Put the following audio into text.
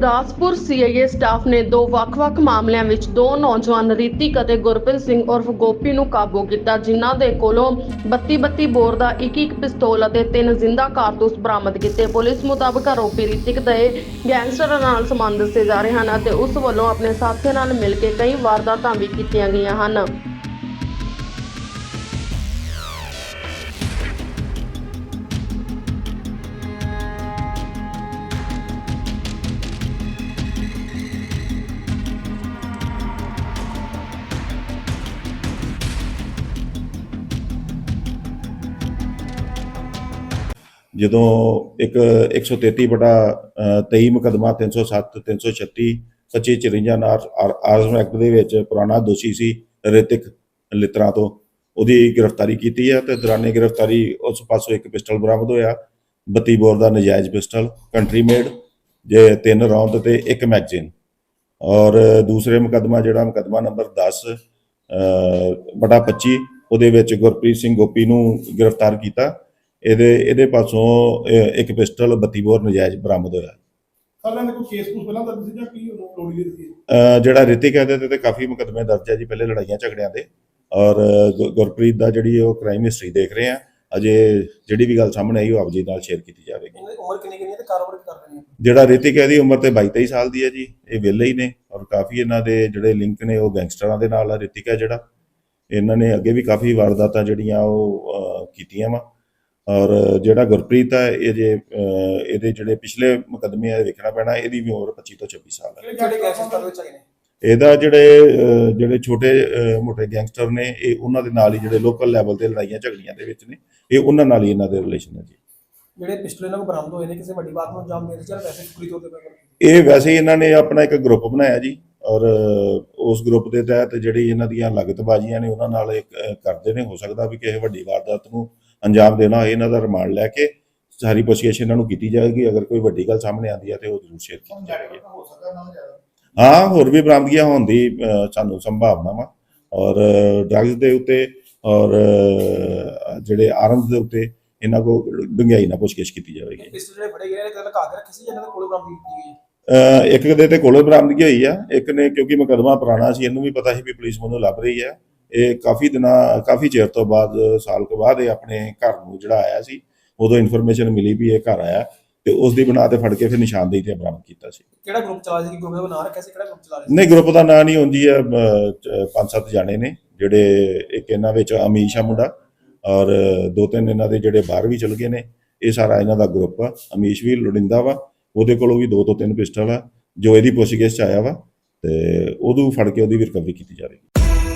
Gurdaspur CIA staff ਨੇ ਦੋ ਵੱਖ-ਵੱਖ ਮਾਮਲਿਆਂ ਵਿੱਚ ਦੋ ਨੌਜਵਾਨ ਰੀਤਿਕ ਅਤੇ ਗੁਰਪ੍ਰੀਤ ਸਿੰਘ ਉਰਫ ਗੋਪੀ ਨੂੰ ਕਾਬੂ ਕੀਤਾ, ਜਿਨ੍ਹਾਂ ਦੇ ਕੋਲੋਂ 32-32 ਬੋਰ ਦਾ ਇੱਕ ਇੱਕ ਪਿਸਤੌਲ ਅਤੇ ਤਿੰਨ ਜ਼ਿੰਦਾ ਕਾਰਤੂਸ ਬਰਾਮਦ ਕੀਤੇ। ਪੁਲਿਸ ਮੁਤਾਬਕ ਆਰੋਪੀ ਰਿਤਿਕ ਦੇ ਗੈਂਗਸਟਰਾਂ ਨਾਲ ਸੰਬੰਧ ਦੱਸੇ ਜਾ ਰਹੇ ਹਨ ਅਤੇ ਉਸ ਵੱਲੋਂ ਆਪਣੇ ਸਾਥੀਆਂ ਨਾਲ ਮਿਲ ਕੇ ਕਈ ਵਾਰਦਾਤਾਂ ਵੀ ਕੀਤੀਆਂ ਗਈਆਂ ਹਨ। ਜਦੋਂ ਇੱਕ 133 ਬਟਾ 23 ਮੁਕਦਮਾ 307 336 2554 ਨਾਰ ਆਜ਼ਮ ਐਕਟ ਦੇ ਵਿੱਚ ਪੁਰਾਣਾ ਦੋਸ਼ੀ ਸੀ ਰਿਤਿਕ ਲਿਤਰਾ ਤੋਂ। ਉਹਦੀ ਗ੍ਰਿਫਤਾਰੀ ਕੀਤੀ ਹੈ ਤੇ ਦੌਰਾਨੇ ਗ੍ਰਿਫਤਾਰੀ ਉਸ ਪਾਸੋਂ ਇੱਕ ਪਿਸਟਲ ਬਰਾਮਦ ਹੋਇਆ। 32 ਬੋਰ ਦਾ ਨਜਾਇਜ਼ ਪਿਸਟਲ, ਕੰਟਰੀ ਮੇਡ, ਜੇ ਤਿੰਨ ਰੌਂਦ ਤੇ ਇੱਕ ਮੈਗਜ਼ੀਨ। ਔਰ ਦੂਸਰੇ ਮੁਕਦਮਾ ਜਿਹੜਾ ਮੁਕਦਮਾ ਨੰਬਰ 10 ਬਟਾ 25 ਉਹਦੇ ਵਿੱਚ ਗੁਰਪ੍ਰੀਤ ਸਿੰਘ ਗੋਪੀ ਨੂੰ ਗ੍ਰਿਫਤਾਰ ਕੀਤਾ। ਇਹਦੇ ਇਹਦੇ ਪਾਸੋਂ ਇੱਕ ਪਿਸਟਲ 32 ਬੋਰ ਨਜਾਇਜ਼ ਬਰਾਮਦ ਹੋਇਆ। ਸਾਲਾਂ ਦੇ ਕੋਈ ਕੇਸ ਕੁਝ ਪਹਿਲਾਂ ਦਰਜ ਸੀ ਜਾਂ ਕੀ ਰੋੜੀ ਦੀ ਸੀ ਅ, ਜਿਹੜਾ ਰਿਤਿਕ ਹੈ ਇਹਦੇ ਤੇ ਕਾਫੀ ਮੁਕਦਮੇ ਦਰਜ ਹੈ ਜੀ ਪਹਿਲੇ ਲੜਾਈਆਂ ਝਗੜਿਆਂ ਦੇ। ਔਰ ਗੁਰਪ੍ਰੀਤ ਦਾ ਜਿਹੜੀ ਉਹ ਕ੍ਰਾਈਮ ਹਿਸਟਰੀ ਦੇਖ ਰਹੇ ਆ ਅਜੇ ਜਿਹੜੀ ਵੀ ਗੱਲ ਸਾਹਮਣੇ ਆਈ ਉਹ ਆਪ ਜੀ ਨਾਲ ਸ਼ੇਅਰ ਕੀਤੀ ਜਾਵੇਗੀ। ਉਮਰ ਕਿੰਨੀ ਕਿੰਨੀ ਹੈ ਤੇ ਕਾਰੋਬਾਰ ਕੀ ਕਰਦੇ ਨੇ? ਜਿਹੜਾ ਰਿਤਿਕ ਹੈ ਦੀ ਉਮਰ ਤੇ 22 23 ਸਾਲ ਦੀ ਹੈ ਜੀ ਇਹ ਵਿਹਲੇ ਹੀ ਨੇ। ਔਰ ਕਾਫੀ ਇਹਨਾਂ ਦੇ ਜਿਹੜੇ ਲਿੰਕ ਨੇ ਉਹ ਗੈਂਗਸਟਰਾਂ ਦੇ ਨਾਲ ਆ ਰਿਤਿਕ ਹੈ ਜਿਹੜਾ। ਇਹਨਾਂ ਨੇ ਅੱਗੇ ਵੀ ਕਾਫੀ ਵਾਰਦਾਤਾਂ ਜਿਹੜੀਆਂ ਉਹ ਕੀਤੀਆਂ ਵਾ। ਔਰ ਜਿਹੜਾ ਗੁਰਪ੍ਰੀਤ ਹੈ ਇਹ ਜੇ ਇਹਦੇ ਜਿਹੜੇ ਪਿਛਲੇ ਮੁਕੱਦਮੇ ਆ ਵੇਖਣਾ ਪੈਣਾ ਇਹਦੀ ਵੀ ਉਮਰ 25 ਤੋਂ 26 ਸਾਲ ਹੈ। ਕਿਹੜੇ ਗੈਂਗਸਟਰ ਵਿੱਚ ਹੈਗੇ ਨੇ? ਇਹਦਾ ਜਿਹੜੇ ਜਿਹੜੇ ਛੋਟੇ ਮੋਟੇ ਗੈਂਗਸਟਰ ਨੇ ਇਹ ਉਹਨਾਂ ਦੇ ਨਾਲ ਹੀ ਜਿਹੜੇ ਲੋਕਲ ਲੈਵਲ ਤੇ ਲੜਾਈਆਂ ਝਗੜੀਆਂ ਦੇ ਵਿੱਚ ਨੇ ਇਹ ਉਹਨਾਂ ਨਾਲ ਹੀ ਇਹਨਾਂ ਦੇ ਰਿਲੇਸ਼ਨ ਹੈ ਜੀ। ਜਿਹੜੇ ਪਿਸਟਲ ਇਹਨਾਂ ਕੋਲ ਬਰਾਮਦ ਹੋਏ ਨੇ ਕਿਸੇ ਵੱਡੀ ਬਾਤ ਨੂੰ ਅੰਜਾਮ ਦੇਣ ਚਾਹ ਵੈਸੇ ਪੂਰੀ ਤੌਰ ਤੇ ਕਰ ਇਹ ਵੈਸੇ ਇਹਨਾਂ ਨੇ ਆਪਣਾ ਇੱਕ ਗਰੁੱਪ ਬਣਾਇਆ ਜੀ ਔਰ ਉਸ ਗਰੁੱਪ ਦੇ ਤਹਿਤ ਜਿਹੜੀ ਇਹਨਾਂ ਦੀਆਂ ਲਗਤਬਾਜ਼ੀਆਂ ਨੇ ਉਹਨਾਂ ਨਾਲ ਇੱਕ ਕਰਦੇ ਨੇ ਹੋ ਸਕਦਾ ਵੀ ਕਿਸੇ ਵੱਡੀ ਵਾਰਦਾਤ ਨੂੰ ਅੰਜਾਮ ਦੇਣਾ ਹੋਏ ਇਹਨਾਂ ਦਾ ਰਿਮਾਂਡ ਲੈ ਕੇ ਸਾਰੀ ਪੁੱਛਗਿੱਛ ਇਹਨਾਂ ਨੂੰ ਕੀਤੀ ਜਾਏਗੀ। ਅਗਰ ਕੋਈ ਵੱਡੀ ਗੱਲ ਸਾਹਮਣੇ ਆਉਂਦੀ ਹੈ ਤੇ ਉਹ ਜ਼ਰੂਰ ਸ਼ੇਅਰ ਕੀਤੀ ਜਾਏਗੀ। ਹੋ ਹੋਰ ਵੀ ਬਰਾਮਦਗੀਆਂ ਹੋਣ ਦੀ ਸਾਨੂੰ ਸੰਭਾਵਨਾ ਵਾ। ਔਰ ਡਰੱਗਸ ਦੇ ਉੱਤੇ ਔਰ ਜਿਹੜੇ ਆਰਮਸ ਦੇ ਉੱਤੇ ਇਹਨਾਂ ਕੋ ਡੂੰਘਾਈ ਨਾਲ ਪੁੱਛਗਿੱਛ ਕੀਤੀ ਜਾਵੇਗੀ। ਪਿਸਟਲ ਜਿਹੜੇ ਫੜੇ ਗਏ ਨੇ ਤੇ ਲਗਾ ਕੇ ਰੱਖੇ ਸੀ ਜਿਹਨਾਂ ਦੇ ਕੋਲ ਬਰਾਮਦ ਕੀਤੀ ਗਈ ਇੱਕ ਦੇ ਤੇ ਕੋਲੋਂ ਬਰਾਮਦਗੀ ਹੋਈ ਆ ਇੱਕ ਨੇ ਕਿਉਂਕਿ ਮੁਕੱਦਮਾ ਪੁਰਾਣਾ ਸੀ ਇਹਨੂੰ ਵੀ ਪਤਾ ਸੀ ਵੀ ਪੁਲਿਸ ਮੈਨੂੰ ਲੱਭ ਰਹੀ ਹੈ। ਇਹ ਕਾਫੀ ਦਿਨਾਂ ਕਾਫੀ ਚਿਰ ਤੋਂ ਬਾਅਦ ਸਾਲ ਕੁ ਬਾਅਦ ਇਹ ਆਪਣੇ ਘਰ ਨੂੰ ਜਿਹੜਾ ਆਇਆ ਸੀ ਉਦੋਂ ਇਨਫੋਰਮੇਸ਼ਨ ਮਿਲੀ ਵੀ ਇਹ ਘਰ ਆਇਆ ਤੇ ਉਸ ਦੀ ਬਣਾ ਤੇ ਫੜ ਕੇ ਫਿਰ ਨਿਸ਼ਾਨਦੇਹੀ ਤੇ ਬਰਾਮਦ ਕੀਤਾ ਸੀ। ਕਿਹੜਾ ਗਰੁੱਪ ਚਲਾ ਰਿਹਾ ਸੀ? ਗਰੁੱਪ ਦਾ ਨਾਂ ਰੱਖਿਆ ਸੀ? ਕਿਹੜਾ ਗਰੁੱਪ ਚਲਾ ਰਿਹਾ ਸੀ? ਨਹੀਂ ਗਰੁੱਪ ਦਾ ਨਾਂ ਨਹੀਂ ਹੁੰਦੀ ਹੈ ਪੰਜ ਸੱਤ ਜਾਣੇ ਨੇ ਜਿਹੜੇ ਇੱਕ ਇਹਨਾਂ ਵਿੱਚ ਅਮੀਸ਼ ਮੁੰਡਾ ਔਰ ਦੋ ਤਿੰਨ ਇਹਨਾਂ ਦੇ ਜਿਹੜੇ ਬਾਹਰ ਵੀ ਚਲ ਗਏ ਨੇ ਇਹ ਸਾਰਾ ਇਹਨਾਂ ਦਾ ਗਰੁੱਪ ਆ। ਅਮੀਸ਼ ਵੀ ਲੁੜਿੰਦਾ ਵਾ ਉਹਦੇ ਕੋਲੋਂ ਵੀ ਦੋ ਤੋਂ ਤਿੰਨ ਪਿਸਟਲ ਆ ਜੋ ਇਹਦੀ ਪੁੱਛਗਿੱਛ ਚ ਆਇਆ ਵਾ ਤੇ ਉਹਨੂੰ ਫੜ ਕੇ ਉਹਦੀ ਵੀ ਰਿਕਵਰੀ ਕੀਤੀ ਜਾਵੇਗੀ।